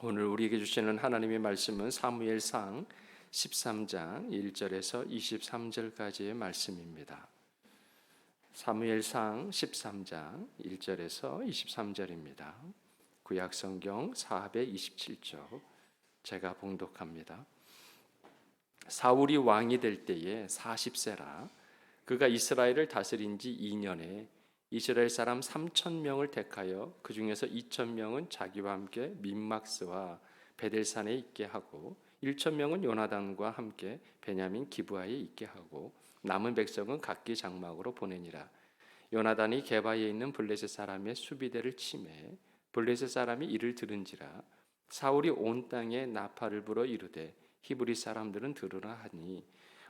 오늘 우리에게 주시는 하나님의 말씀은 사무엘상 13장 1절에서 23절까지의 말씀입니다. 사무엘상 13장 1절에서 23절입니다. 구약 성경 427쪽 제가 봉독합니다. 사울이 왕이 될 때에 40세라 그가 이스라엘을 다스린 지 2년에 이스라엘 사람 3천 명을 택하여 그 중에서 2천 명은 자기와 함께 민막스와 베델산에 있게 하고 1천 명은 요나단과 함께 베냐민 기브아에 있게 하고 남은 백성은 각기 장막으로 보내니라. 요나단이 게바에 있는 블레셋 사람의 수비대를 침해 블레셋 사람이 이를 들은지라 사울이 온 땅에 나팔을 불어 이르되 히브리 사람들은 들으라 하니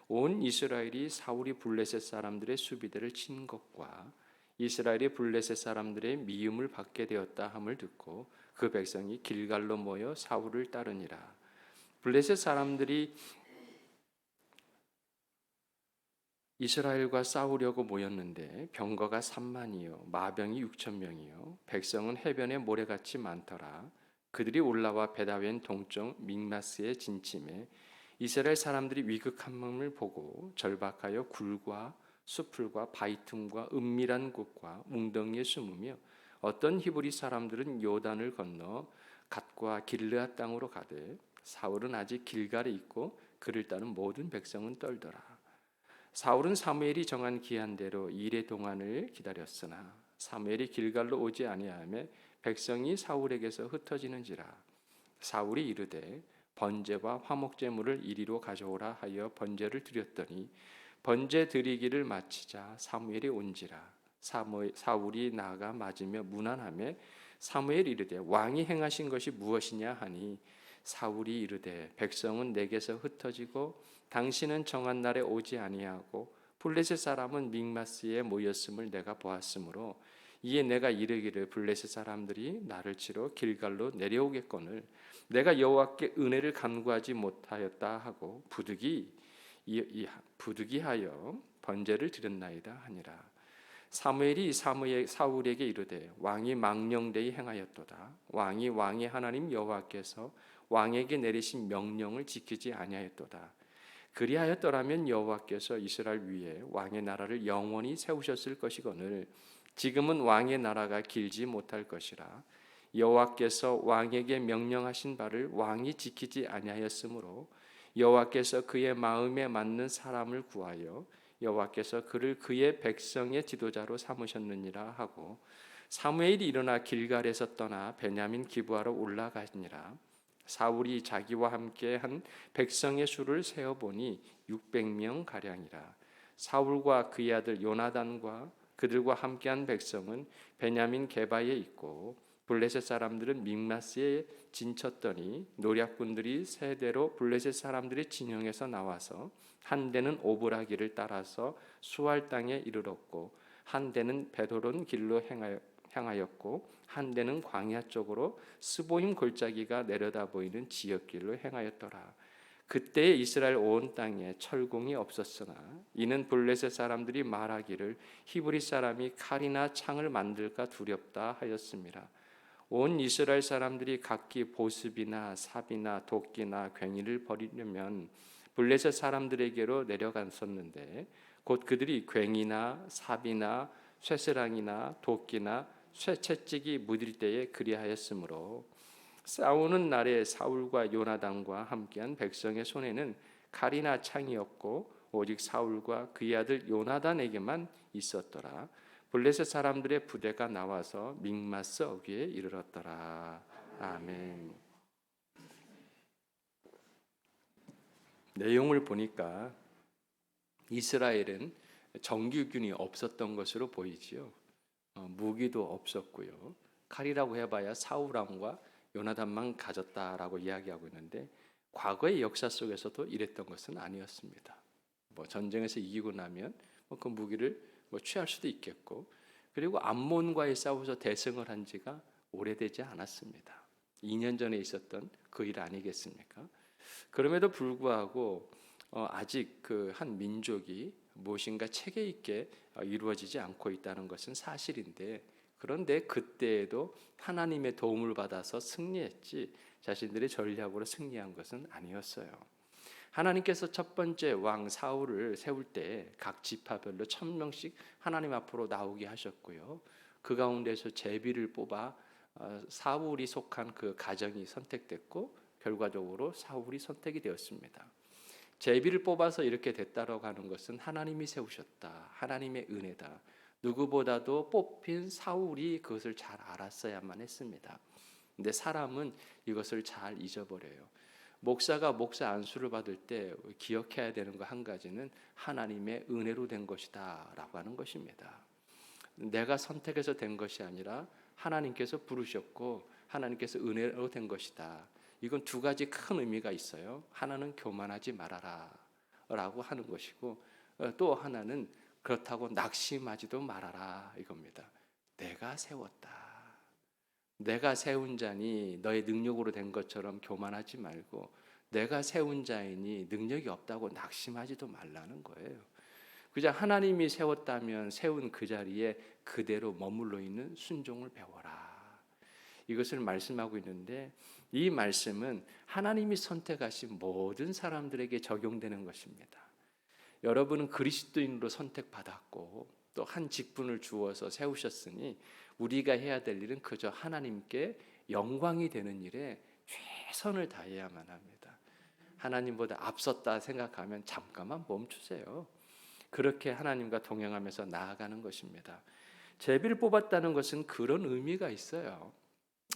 온 이스라엘이 사울이 블레셋 사람들의 수비대를 친 것과 이스라엘이 블레셋 사람들의 미움을 받게 되었다 함을 듣고 그 백성이 길갈로 모여 사울을 따르니라. 블레셋 사람들이 이스라엘과 싸우려고 모였는데 병거가 3만이요 마병이 6천 명이요 백성은 해변에 모래같이 많더라. 그들이 올라와 베다웬 동쪽 믹마스에 진침해 이스라엘 사람들이 위급함을 보고 절박하여 굴과 수풀과 바위 틈과 은밀한 곳과 웅덩이에 숨으며 어떤 히브리 사람들은 요단을 건너 갓과 길르앗 땅으로 가되 사울은 아직 길갈에 있고 그를 따른 모든 백성은 떨더라. 사울은 사무엘이 정한 기한대로 일의 동안을 기다렸으나 사무엘이 길갈로 오지 아니하며 백성이 사울에게서 흩어지는지라 사울이 이르되 번제와 화목제물을 이리로 가져오라 하여 번제를 드렸더니 번제 드리기를 마치자 사무엘이 온지라. 사무엘, 사울이 나가 맞으며 무난함에 사무엘 이 르되 왕이 행하신 것이 무엇이냐 하니? 사울이 이르되 백성은 내게서 흩어지고 당신은 정한 날에 오지 아니하고 블레셋 사람은 믹마스에 모였음을 내가 보았으므로 이에 내가 이르기를 블레셋 사람들이 나를 치러 길갈로 내려오겠거늘 내가 여호와께 은혜를 간구하지 못하였다 하고 부득이 부득이하여 번제를 드렸나이다 하니라. 사무엘이 사무엘 사울에게 이르되 왕이 망령되이 행하였도다. 왕이 왕의 하나님 여호와께서 왕에게 내리신 명령을 지키지 아니하였도다. 그리하였더라면 여호와께서 이스라엘 위에 왕의 나라를 영원히 세우셨을 것이거늘 지금은 왕의 나라가 길지 못할 것이라. 여호와께서 왕에게 명령하신 바를 왕이 지키지 아니하였으므로 여호와께서 그의 마음에 맞는 사람을 구하여 여호와께서 그를 그의 백성의 지도자로 삼으셨느니라 하고 사무엘이 일어나 길갈에서 떠나 베냐민 기부하러 올라가니라. 사울이 자기와 함께 한 백성의 수를 세어 보니 600명 가량이라. 사울과 그의 아들 요나단과 그들과 함께한 백성은 베냐민 게바에 있고 블레셋 사람들은 믹마스에 진쳤더니 노략군들이 세대로 블레셋 사람들의 진영에서 나와서 한 대는 오브라기를 따라서 수알 땅에 이르렀고 한 대는 베도론 길로 행하였고 한 대는 광야 쪽으로 스보임 골짜기가 내려다 보이는 지역길로 행하였더라. 그때 이스라엘 온 땅에 철공이 없었으나 이는 블레셋 사람들이 말하기를 히브리 사람이 칼이나 창을 만들까 두렵다 하였습니다. 온 이스라엘 사람들이 각기 보습이나 삽이나 도끼나 괭이를 버리려면 블레셋 사람들에게로 내려갔었는데 곧 그들이 괭이나 삽이나 쇠스랑이나 도끼나 쇠채찍이 묻을 때에 그리하였으므로 싸우는 날에 사울과 요나단과 함께한 백성의 손에는 칼이나 창이었고 오직 사울과 그의 아들 요나단에게만 있었더라. 블레셋 사람들의 부대가 나와서 믹마스 어귀에 이르렀더라. 아멘. 내용을 보니까 이스라엘은 정규군이 없었던 것으로 보이지요. 어, 무기도 없었고요. 칼이라고 해봐야 사울왕과 요나단만 가졌다라고 이야기하고 있는데 과거의 역사 속에서도 이랬던 것은 아니었습니다. 뭐 전쟁에서 이기고 나면 뭐 그 무기를 뭐 취할 수도 있겠고 그리고 암몬과의 싸워서 대승을 한 지가 오래되지 않았습니다. 2년 전에 있었던 그 일 아니겠습니까? 그럼에도 불구하고 어, 아직 그 한 민족이 무엇인가 체계 있게 어, 이루어지지 않고 있다는 것은 사실인데 그런데 그때에도 하나님의 도움을 받아서 승리했지 자신들의 전략으로 승리한 것은 아니었어요. 하나님께서 첫 번째 왕 사울을 세울 때 각 지파별로 천 명씩 하나님 앞으로 나오게 하셨고요. 그 가운데서 제비를 뽑아 어, 사울이 속한 그 가정이 선택됐고 결과적으로 사울이 선택이 되었습니다. 제비를 뽑아서 이렇게 됐다라고 하는 것은 하나님이 세우셨다. 하나님의 은혜다. 누구보다도 뽑힌 사울이 그것을 잘 알았어야만 했습니다. 근데 사람은 이것을 잘 잊어버려요. 목사가 목사 안수를 받을 때 기억해야 되는 거 한 가지는 하나님의 은혜로 된 것이다라고 하는 것입니다. 내가 선택해서 된 것이 아니라 하나님께서 부르셨고 하나님께서 은혜로 된 것이다. 이건 두 가지 큰 의미가 있어요. 하나는 교만하지 말아라라고 하는 것이고 어, 또 하나는 그렇다고 낙심하지도 말아라 이겁니다. 내가 세웠다. 내가 세운 자니 너의 능력으로 된 것처럼 교만하지 말고 내가 세운 자이니 능력이 없다고 낙심하지도 말라는 거예요. 그냥 하나님이 세웠다면 세운 그 자리에 그대로 머물러 있는 순종을 배워라. 이것을 말씀하고 있는데 이 말씀은 하나님이 선택하신 모든 사람들에게 적용되는 것입니다. 여러분은 그리스도인으로 선택받았고 또 한 직분을 주어서 세우셨으니 우리가 해야 될 일은 그저 하나님께 영광이 되는 일에 최선을 다해야만 합니다. 하나님보다 앞섰다 생각하면 잠깐만 멈추세요. 그렇게 하나님과 동행하면서 나아가는 것입니다. 제비를 뽑았다는 것은 그런 의미가 있어요.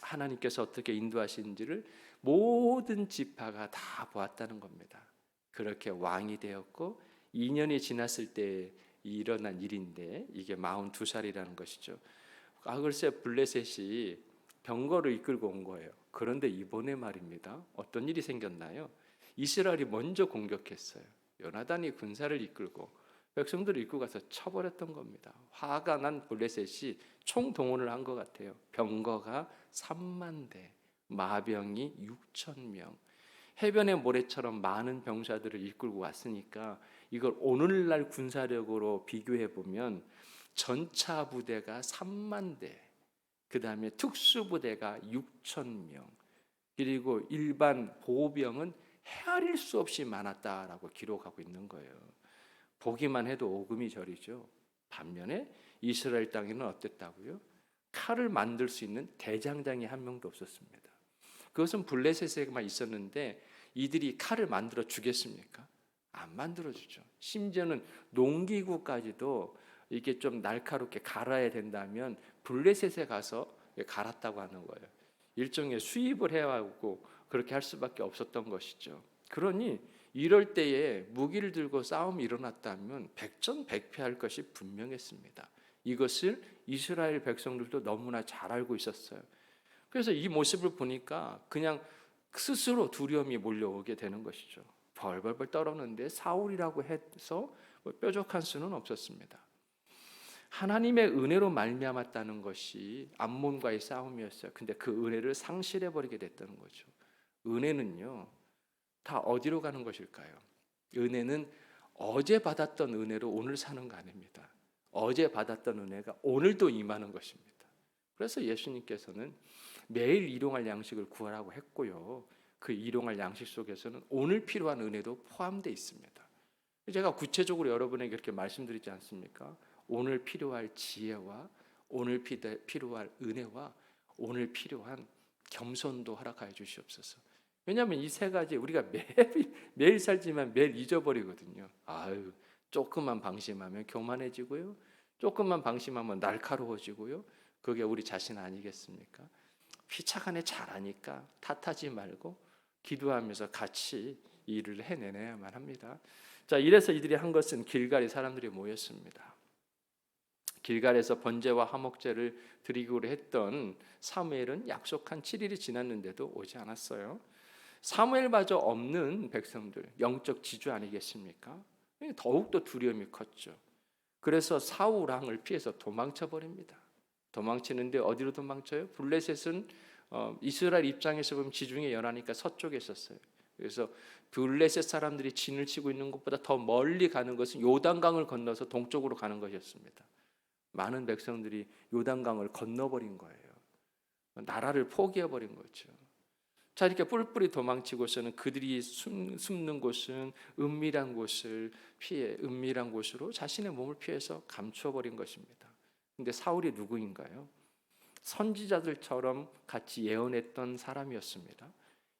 하나님께서 어떻게 인도하시는지를 모든 지파가 다 보았다는 겁니다. 그렇게 왕이 되었고 2년이 지났을 때 일어난 일인데 이게 42살이라는 것이죠. 아 글쎄 블레셋이 병거를 이끌고 온 거예요. 그런데 이번에 말입니다. 어떤 일이 생겼나요? 이스라엘이 먼저 공격했어요. 요나단이 군사를 이끌고 백성들을 이끌고 가서 쳐버렸던 겁니다. 화가 난 블레셋이 총동원을 한 것 같아요. 병거가 3만 대, 마병이 6천 명. 해변의 모래처럼 많은 병사들을 이끌고 왔으니까 이걸 오늘날 군사력으로 비교해 보면 전차 부대가 3만 대, 그 다음에 특수 부대가 6천 명, 그리고 일반 보병은 헤아릴 수 없이 많았다라고 기록하고 있는 거예요. 보기만 해도 오금이 저리죠. 반면에 이스라엘 땅에는 어땠다고요? 칼을 만들 수 있는 대장장이 한 명도 없었습니다. 그것은 블레셋에만 있었는데 이들이 칼을 만들어 주겠습니까? 안 만들어 주죠. 심지어는 농기구까지도 이게 좀 날카롭게 갈아야 된다면 블레셋에 가서 갈았다고 하는 거예요. 일종의 수입을 해와고 그렇게 할 수밖에 없었던 것이죠. 그러니 이럴 때에 무기를 들고 싸움이 일어났다면 백전백패할 것이 분명했습니다. 이것을 이스라엘 백성들도 너무나 잘 알고 있었어요. 그래서 이 모습을 보니까 그냥 스스로 두려움이 몰려오게 되는 것이죠. 벌벌벌 떨었는데 사울이라고 해서 뭐 뾰족한 수는 없었습니다. 하나님의 은혜로 말미암았다는 것이 암몬과의 싸움이었어요. 근데 그 은혜를 상실해 버리게 됐다는 거죠. 은혜는요. 다 어디로 가는 것일까요? 은혜는 어제 받았던 은혜로 오늘 사는 거 아닙니다. 어제 받았던 은혜가 오늘도 임하는 것입니다. 그래서 예수님께서는 매일 일용할 양식을 구하라고 했고요. 그 일용할 양식 속에서는 오늘 필요한 은혜도 포함되어 있습니다. 제가 구체적으로 여러분에게 이렇게 말씀드리지 않습니까? 오늘 필요할 지혜와 오늘 필요할 은혜와 오늘 필요한 겸손도 허락하여 주시옵소서. 왜냐하면 이 세 가지 우리가 매일 매일 살지만 매일 잊어버리거든요. 아유 조금만 방심하면 교만해지고요. 조금만 방심하면 날카로워지고요. 그게 우리 자신 아니겠습니까? 피차간에 잘하니까 탓하지 말고 기도하면서 같이 일을 해내야만 합니다. 자, 이래서 이들이 한 것은 길갈에 사람들이 모였습니다. 길갈에서 번제와 화목제를 드리기로 했던 사무엘은 약속한 7일이 지났는데도 오지 않았어요. 사무엘마저 없는 백성들, 영적 지주 아니겠습니까? 더욱더 두려움이 컸죠. 그래서 사울 왕을 피해서 도망쳐 버립니다. 도망치는데 어디로 도망쳐요? 블레셋은 어, 이스라엘 입장에서 보면 지중해 연하니까 서쪽에 있었어요. 그래서 블레셋 사람들이 진을 치고 있는 것보다 더 멀리 가는 것은 요단강을 건너서 동쪽으로 가는 것이었습니다. 많은 백성들이 요단강을 건너버린 거예요. 나라를 포기해버린 거죠. 자 이렇게 뿔뿔이 도망치고서는 그들이 숨, 숨는 곳은 은밀한 곳을 피해 은밀한 곳으로 자신의 몸을 피해서 감추어버린 것입니다. 근데 사울이 누구인가요? 선지자들처럼 같이 예언했던 사람이었습니다.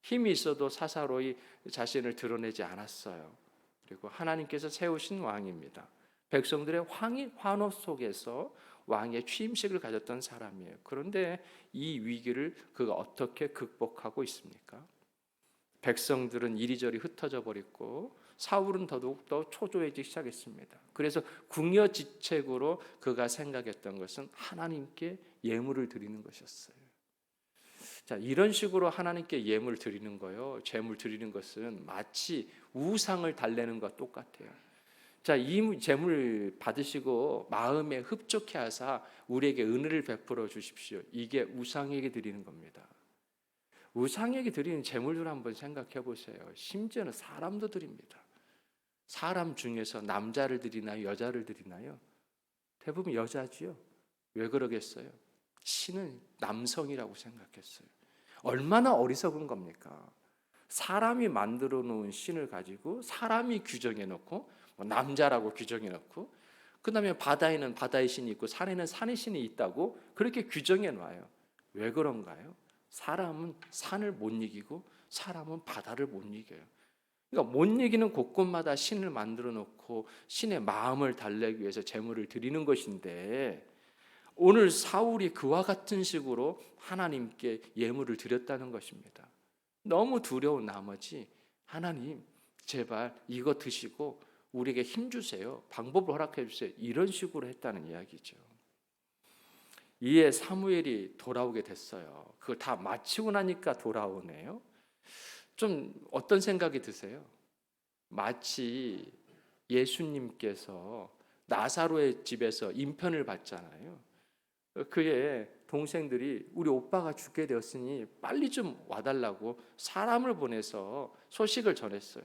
힘이 있어도 사사로이 자신을 드러내지 않았어요. 그리고 하나님께서 세우신 왕입니다. 백성들의 황이 환호 속에서 왕의 취임식을 가졌던 사람이에요. 그런데 이 위기를 그가 어떻게 극복하고 있습니까? 백성들은 이리저리 흩어져 버렸고 사울은 더더욱 더 초조해지기 시작했습니다. 그래서 궁여지책으로 그가 생각했던 것은 하나님께 예물을 드리는 것이었어요. 자, 이런 식으로 하나님께 예물 드리는 거요. 제물 드리는 것은 마치 우상을 달래는 것과 똑같아요. 자, 이 제물 받으시고 마음에 흡족해 하사 우리에게 은혜를 베풀어 주십시오. 이게 우상에게 드리는 겁니다. 우상에게 드리는 제물들 한번 생각해 보세요. 심지어는 사람도 드립니다. 사람 중에서 남자를 드리나요? 여자를 드리나요? 대부분 여자지요. 왜 그러겠어요? 신은 남성이라고 생각했어요. 얼마나 어리석은 겁니까? 사람이 만들어 놓은 신을 가지고 사람이 규정해 놓고 뭐 남자라고 규정해 놓고 그다음에 바다에는 바다의 신이 있고 산에는 산의 신이 있다고 그렇게 규정해 놔요. 왜 그런가요? 사람은 산을 못 이기고 사람은 바다를 못 이겨요. 그러니까 못 이기는 곳곳마다 신을 만들어 놓고 신의 마음을 달래기 위해서 제물을 드리는 것인데 오늘 사울이 그와 같은 식으로 하나님께 예물을 드렸다는 것입니다. 너무 두려운 나머지 하나님 제발 이거 드시고 우리에게 힘 주세요. 방법을 허락해 주세요. 이런 식으로 했다는 이야기죠. 이에 사무엘이 돌아오게 됐어요. 그걸 다 마치고 나니까 돌아오네요. 좀 어떤 생각이 드세요? 마치 예수님께서 나사로의 집에서 인편을 받잖아요. 그의 동생들이 우리 오빠가 죽게 되었으니 빨리 좀 와달라고 사람을 보내서 소식을 전했어요.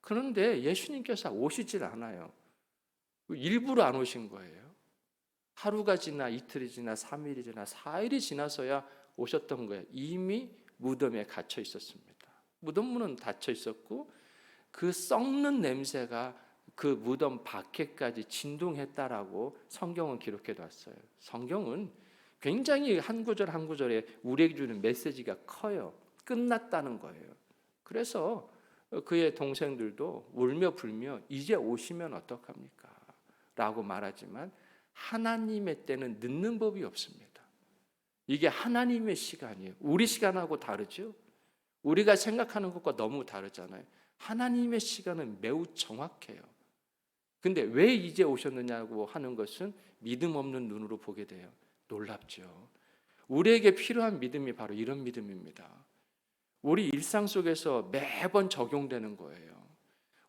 그런데 예수님께서 오시질 않아요. 일부러 안 오신 거예요. 하루가 지나 이틀이 지나 3일이 지나 4일이 지나서야 오셨던 거예요. 이미 무덤에 갇혀 있었습니다. 무덤 문은 닫혀 있었고 그 썩는 냄새가 그 무덤 밖에까지 진동했다라고 성경은 기록해 놨어요. 성경은 굉장히 한 구절 한 구절에 우리에게 주는 메시지가 커요. 끝났다는 거예요. 그래서 그의 동생들도 울며 불며 이제 오시면 어떡합니까? 라고 말하지만 하나님의 때는 늦는 법이 없습니다. 이게 하나님의 시간이에요. 우리 시간하고 다르죠? 우리가 생각하는 것과 너무 다르잖아요. 하나님의 시간은 매우 정확해요. 근데 왜 이제 오셨느냐고 하는 것은 믿음 없는 눈으로 보게 돼요. 놀랍죠. 우리에게 필요한 믿음이 바로 이런 믿음입니다. 우리 일상 속에서 매번 적용되는 거예요.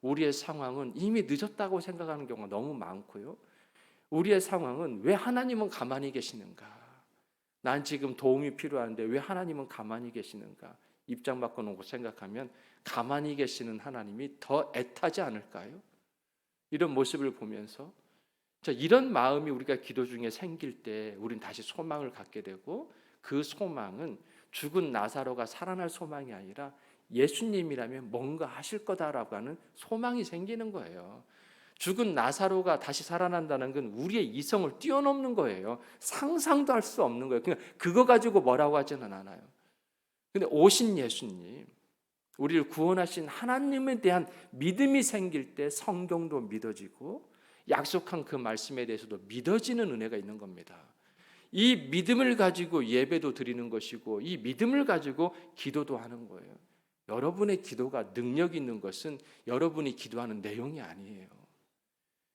우리의 상황은 이미 늦었다고 생각하는 경우가 너무 많고요. 우리의 상황은 왜 하나님은 가만히 계시는가? 난 지금 도움이 필요한데 왜 하나님은 가만히 계시는가? 입장 바꿔놓고 생각하면 가만히 계시는 하나님이 더 애타지 않을까요? 이런 모습을 보면서 자, 이런 마음이 우리가 기도 중에 생길 때 우리는 다시 소망을 갖게 되고 그 소망은 죽은 나사로가 살아날 소망이 아니라 예수님이라면 뭔가 하실 거다라고 하는 소망이 생기는 거예요. 죽은 나사로가 다시 살아난다는 건 우리의 이성을 뛰어넘는 거예요. 상상도 할 수 없는 거예요. 그냥 그거 가지고 뭐라고 하지는 않아요. 근데 오신 예수님, 우리를 구원하신 하나님에 대한 믿음이 생길 때 성경도 믿어지고 약속한 그 말씀에 대해서도 믿어지는 은혜가 있는 겁니다. 이 믿음을 가지고 예배도 드리는 것이고 이 믿음을 가지고 기도도 하는 거예요. 여러분의 기도가 능력 있는 것은 여러분이 기도하는 내용이 아니에요.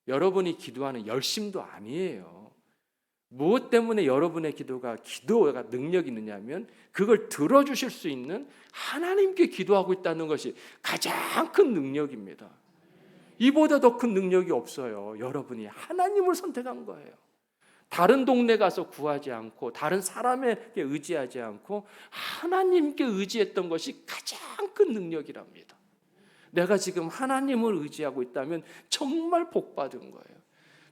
여러분이 기도하는 열심도 아니에요. 무엇 때문에 여러분의 기도가 기도가 능력 있느냐면 그걸 들어주실 수 있는 하나님께 기도하고 있다는 것이 가장 큰 능력입니다. 이보다 더 큰 능력이 없어요. 여러분이 하나님을 선택한 거예요. 다른 동네 가서 구하지 않고 다른 사람에게 의지하지 않고 하나님께 의지했던 것이 가장 큰 능력이랍니다. 내가 지금 하나님을 의지하고 있다면 정말 복 받은 거예요.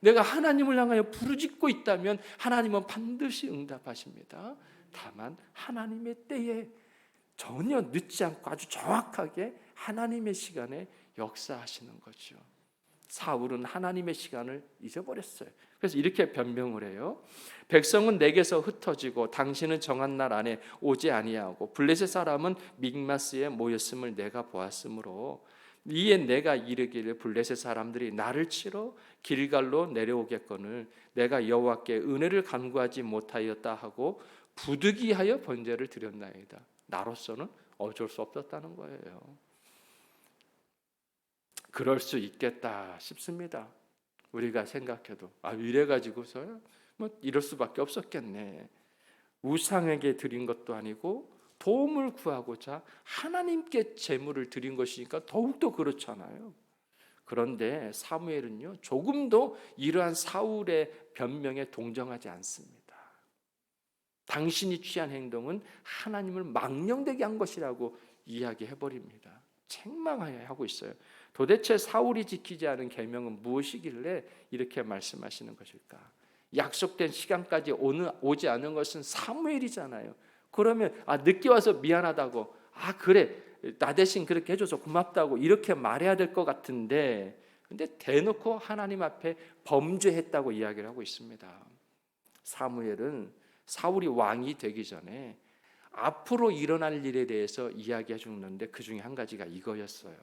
내가 하나님을 향하여 부르짖고 있다면 하나님은 반드시 응답하십니다. 다만 하나님의 때에 전혀 늦지 않고 아주 정확하게 하나님의 시간에 역사하시는 거죠. 사울은 하나님의 시간을 잊어버렸어요. 그래서 이렇게 변명을 해요. 백성은 내게서 흩어지고 당신은 정한 날 안에 오지 아니하고 블레셋 사람은 믹마스에 모였음을 내가 보았으므로 이에 내가 이르기를 블레셋 사람들이 나를 치러 길갈로 내려오겠거늘 내가 여호와께 은혜를 간구하지 못하였다 하고 부득이하여 번제를 드렸나이다. 나로서는 어쩔 수 없었다는 거예요. 그럴 수 있겠다 싶습니다. 우리가 생각해도 아 이래 가지고서요 뭐 이럴 수밖에 없었겠네. 우상에게 드린 것도 아니고 도움을 구하고자 하나님께 제물을 드린 것이니까 더욱더 그렇잖아요. 그런데 사무엘은요 조금도 이러한 사울의 변명에 동정하지 않습니다. 당신이 취한 행동은 하나님을 망령되게 한 것이라고 이야기해 버립니다. 책망하여 하고 있어요. 도대체 사울이 지키지 않은 계명은 무엇이길래 이렇게 말씀하시는 것일까? 약속된 시간까지 오는, 오지 않은 것은 사무엘이잖아요. 그러면 아 늦게 와서 미안하다고 아 그래 나 대신 그렇게 해줘서 고맙다고 이렇게 말해야 될 것 같은데 근데 대놓고 하나님 앞에 범죄했다고 이야기를 하고 있습니다. 사무엘은 사울이 왕이 되기 전에 앞으로 일어날 일에 대해서 이야기해 주는데 그 중에 한 가지가 이거였어요.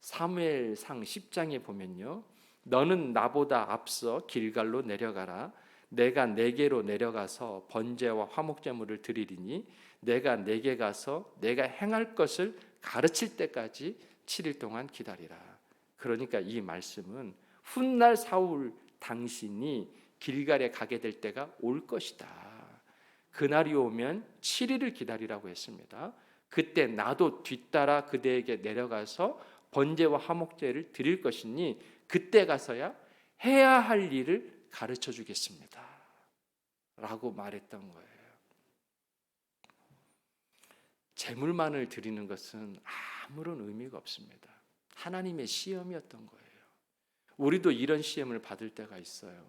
사무엘상 10장에 보면요. 너는 나보다 앞서 길갈로 내려가라. 내가 내게로 내려가서 번제와 화목제물을 드리리니 내가 내게 가서 내가 행할 것을 가르칠 때까지 7일 동안 기다리라. 그러니까 이 말씀은 훗날 사울 당신이 길갈에 가게 될 때가 올 것이다. 그날이 오면 7일을 기다리라고 했습니다. 그때 나도 뒤따라 그대에게 내려가서 번제와 화목제를 드릴 것이니 그때 가서야 해야 할 일을 가르쳐 주겠습니다. 라고 말했던 거예요. 재물만을 드리는 것은 아무런 의미가 없습니다. 하나님의 시험이었던 거예요. 우리도 이런 시험을 받을 때가 있어요.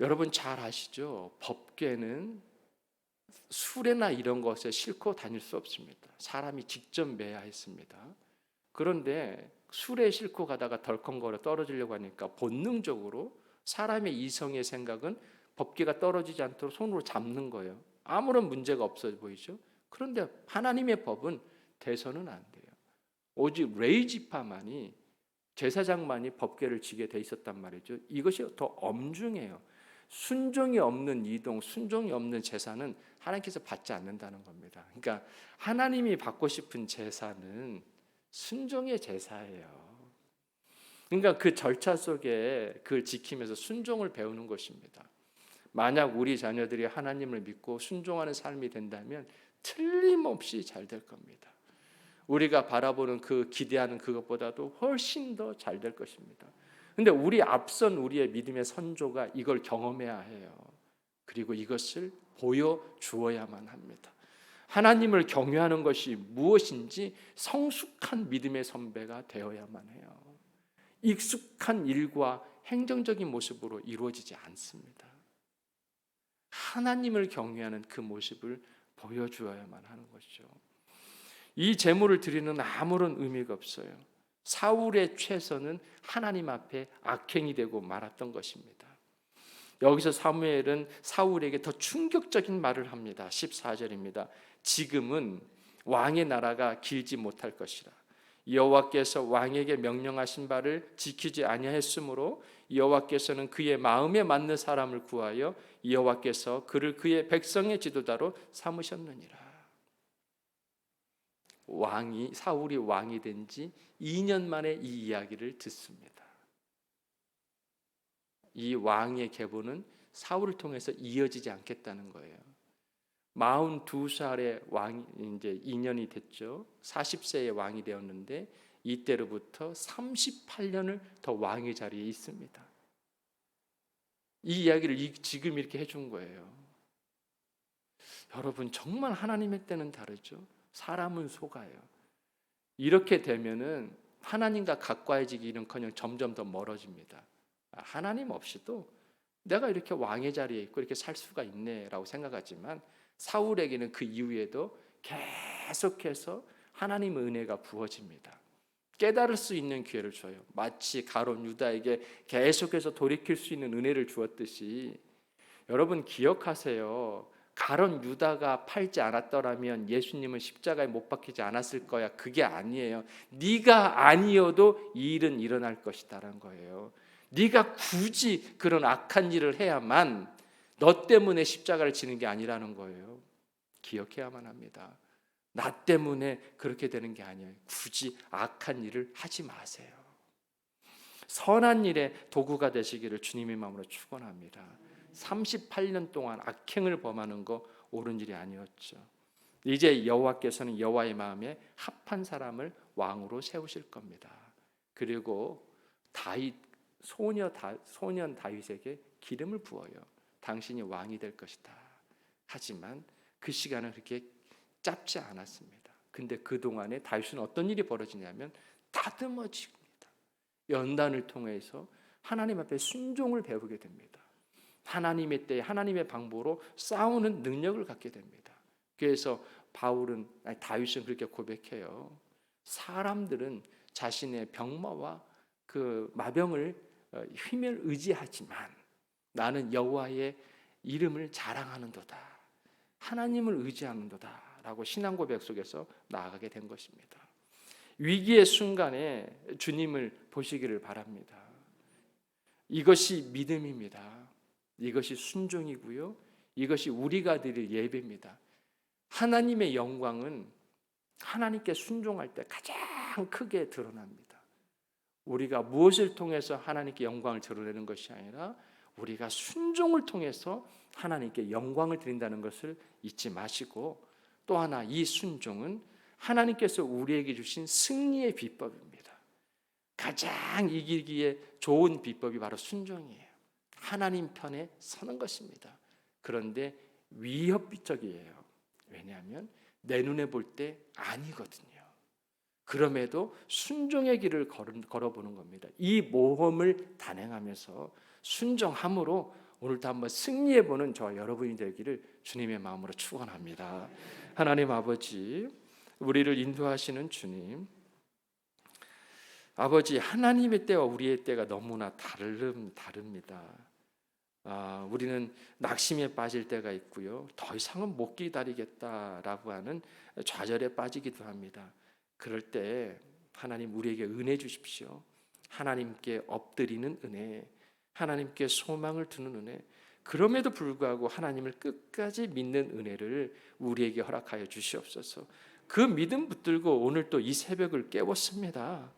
여러분 잘 아시죠? 법계는 술에나 이런 것에 싣고 다닐 수 없습니다. 사람이 직접 매야 했습니다. 그런데 술에 싣고 가다가 덜컹거려 떨어지려고 하니까 본능적으로 사람의 이성의 생각은 법계가 떨어지지 않도록 손으로 잡는 거예요. 아무런 문제가 없어 보이죠. 그런데 하나님의 법은 대선은 안 돼요. 오직 레이지파만이 제사장만이 법계를 지게 돼 있었단 말이죠. 이것이 더 엄중해요. 순종이 없는 이동, 순종이 없는 제사는 하나님께서 받지 않는다는 겁니다. 그러니까 하나님이 받고 싶은 제사는 순종의 제사예요. 그러니까 그 절차 속에 그걸 지키면서 순종을 배우는 것입니다. 만약 우리 자녀들이 하나님을 믿고 순종하는 삶이 된다면 틀림없이 잘 될 겁니다. 우리가 바라보는 그 기대하는 그것보다도 훨씬 더 잘 될 것입니다. 근데 우리 앞선 우리의 믿음의 선조가 이걸 경험해야 해요. 그리고 이것을 보여 주어야만 합니다. 하나님을 경외하는 것이 무엇인지 성숙한 믿음의 선배가 되어야만 해요. 익숙한 일과 행정적인 모습으로 이루어지지 않습니다. 하나님을 경외하는 그 모습을 보여주어야만 하는 것이죠. 이 제물을 드리는 아무런 의미가 없어요. 사울의 최선은 하나님 앞에 악행이 되고 말았던 것입니다. 여기서 사무엘은 사울에게 더 충격적인 말을 합니다. 14절입니다. 지금은 왕의 나라가 길지 못할 것이라. 여호와께서 왕에게 명령하신 바를 지키지 아니하였으므로 여호와께서는 그의 마음에 맞는 사람을 구하여 여호와께서 그를 그의 백성의 지도자로 삼으셨느니라. 왕이 사울이 왕이 된 지 2년 만에 이 이야기를 듣습니다. 이 왕의 계보는 사울을 통해서 이어지지 않겠다는 거예요. 42살의 왕 이제 2년이 됐죠. 40세의 왕이 되었는데 이때로부터 38년을 더 왕의 자리에 있습니다. 이 이야기를 지금 이렇게 해준 거예요. 여러분 정말 하나님의 때는 다르죠. 사람은 속아요. 이렇게 되면은 하나님과 가까워지기는커녕 점점 더 멀어집니다. 아, 하나님 없이도 내가 이렇게 왕의 자리에 있고 이렇게 살 수가 있네라고 생각하지만 사울에게는 그 이후에도 계속해서 하나님의 은혜가 부어집니다. 깨달을 수 있는 기회를 줘요. 마치 가론 유다에게 계속해서 돌이킬 수 있는 은혜를 주었듯이 여러분 기억하세요. 가론 유다가 팔지 않았더라면 예수님은 십자가에 못 박히지 않았을 거야. 그게 아니에요. 네가 아니어도 이 일은 일어날 것이다라는 거예요. 네가 굳이 그런 악한 일을 해야만 너 때문에 십자가를 지는 게 아니라는 거예요. 기억해야만 합니다. 나 때문에 그렇게 되는 게 아니에요. 굳이 악한 일을 하지 마세요. 선한 일에 도구가 되시기를 주님의 마음으로 축원합니다. 38년 동안 악행을 범하는 거 옳은 일이 아니었죠. 이제 여호와께서는 여호와의 마음에 합한 사람을 왕으로 세우실 겁니다. 그리고 다윗 소녀 다, 소년 다윗에게 기름을 부어요. 당신이 왕이 될 것이다. 하지만 그 시간은 그렇게 짧지 않았습니다. 근데 그 동안에 다윗은 어떤 일이 벌어지냐면 다듬어집니다. 연단을 통해서 하나님 앞에 순종을 배우게 됩니다. 하나님의 때 하나님의 방법으로 싸우는 능력을 갖게 됩니다. 그래서 바울은 아니, 다윗은 그렇게 고백해요. 사람들은 자신의 병마와 그 마병을 어, 힘을 의지하지만 나는 여호와의 이름을 자랑하는도다. 하나님을 의지하는도다 라고 신앙 고백 속에서 나아가게 된 것입니다. 위기의 순간에 주님을 보시기를 바랍니다. 이것이 믿음입니다. 이것이 순종이고요. 이것이 우리가 드릴 예배입니다. 하나님의 영광은 하나님께 순종할 때 가장 크게 드러납니다. 우리가 무엇을 통해서 하나님께 영광을 드러내는 것이 아니라 우리가 순종을 통해서 하나님께 영광을 드린다는 것을 잊지 마시고 또 하나 이 순종은 하나님께서 우리에게 주신 승리의 비법입니다. 가장 이기기에 좋은 비법이 바로 순종이에요. 하나님 편에 서는 것입니다. 그런데 위협적이에요. 왜냐하면 내 눈에 볼 때 아니거든요. 그럼에도 순종의 길을 걸어보는 겁니다. 이 모험을 단행하면서 순종함으로 오늘도 한번 승리해 보는 저 여러분이 되기를 주님의 마음으로 축원합니다. 하나님 아버지, 우리를 인도하시는 주님, 아버지 하나님의 때와 우리의 때가 너무나 다름 다릅니다. 아, 우리는 낙심에 빠질 때가 있고요. 더 이상은 못 기다리겠다라고 하는 좌절에 빠지기도 합니다. 그럴 때 하나님 우리에게 은혜 주십시오. 하나님께 엎드리는 은혜, 하나님께 소망을 두는 은혜. 그럼에도 불구하고 하나님을 끝까지 믿는 은혜를 우리에게 허락하여 주시옵소서. 그 믿음 붙들고 오늘 또 이 새벽을 깨웠습니다.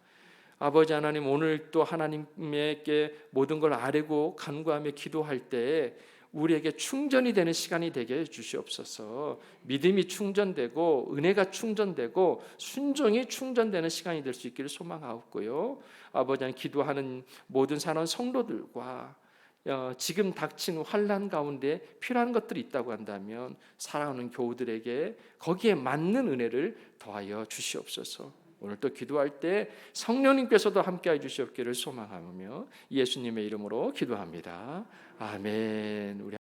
아버지 하나님 오늘 또 하나님께 모든 걸 아뢰고 간구하며 기도할 때 우리에게 충전이 되는 시간이 되게 해 주시옵소서. 믿음이 충전되고 은혜가 충전되고 순종이 충전되는 시간이 될 수 있기를 소망하옵고요. 아버지 하나님 기도하는 모든 사는 성도들과 어, 지금 닥친 환란 가운데 필요한 것들이 있다고 한다면 사랑하는 교우들에게 거기에 맞는 은혜를 더하여 주시옵소서. 오늘 또 기도할 때 성령님께서도 함께해 주시옵기를 소망하며 예수님의 이름으로 기도합니다. 아멘. 우리